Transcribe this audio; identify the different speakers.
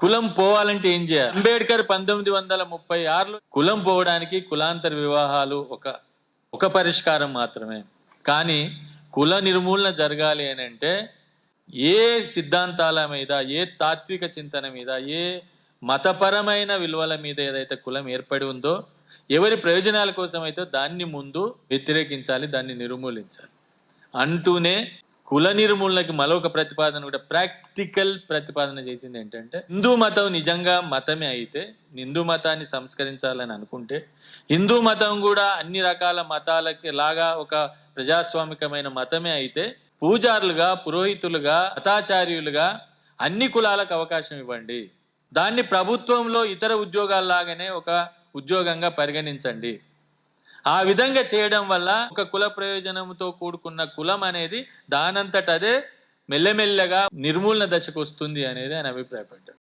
Speaker 1: కులం పోవాలంటే ఏం చేయాలి? అంబేద్కర్ పంతొమ్మిది వందల ముప్పై ఆరులో కులం పోవడానికి కులాంతర వివాహాలు ఒక ఒక పరిష్కారం మాత్రమే. కానీ కుల నిర్మూలన జరగాలి అని అంటే ఏ సిద్ధాంతాల మీద ఏ తాత్విక చింతన మీద ఏ మతపరమైన విలువల మీద ఏదైతే కులం ఏర్పడి ఉందో ఎవరి ప్రయోజనాల కోసం అయితే దాన్ని ముందు వ్యతిరేకించాలి దాన్ని నిర్మూలించాలి. అంటూనే కుల నిర్మూలనకి మరొక ప్రతిపాదన కూడా ప్రాక్టికల్ ప్రతిపాదన చేసింది ఏంటంటే హిందూ మతం నిజంగా మతమే అయితే హిందూ మతాన్ని సంస్కరించాలని అనుకుంటే హిందూ మతం కూడా అన్ని రకాల మతాలకి లాగా ఒక ప్రజాస్వామికమైన మతమే అయితే పూజారులుగా పురోహితులుగా మతాచార్యులుగా అన్ని కులాలకు అవకాశం ఇవ్వండి. దాన్ని ప్రభుత్వంలో ఇతర ఉద్యోగాల్లాగానే ఒక ఉద్యోగంగా పరిగణించండి. ఆ విధంగా చేయడం వల్ల ఒక కుల ప్రయోజనంతో కూడుకున్న కులం అనేది దానంతట అదే మెల్లమెల్లగా నిర్మూలన దశకు వస్తుంది అనేది ఆయన అభిప్రాయపడ్డాడు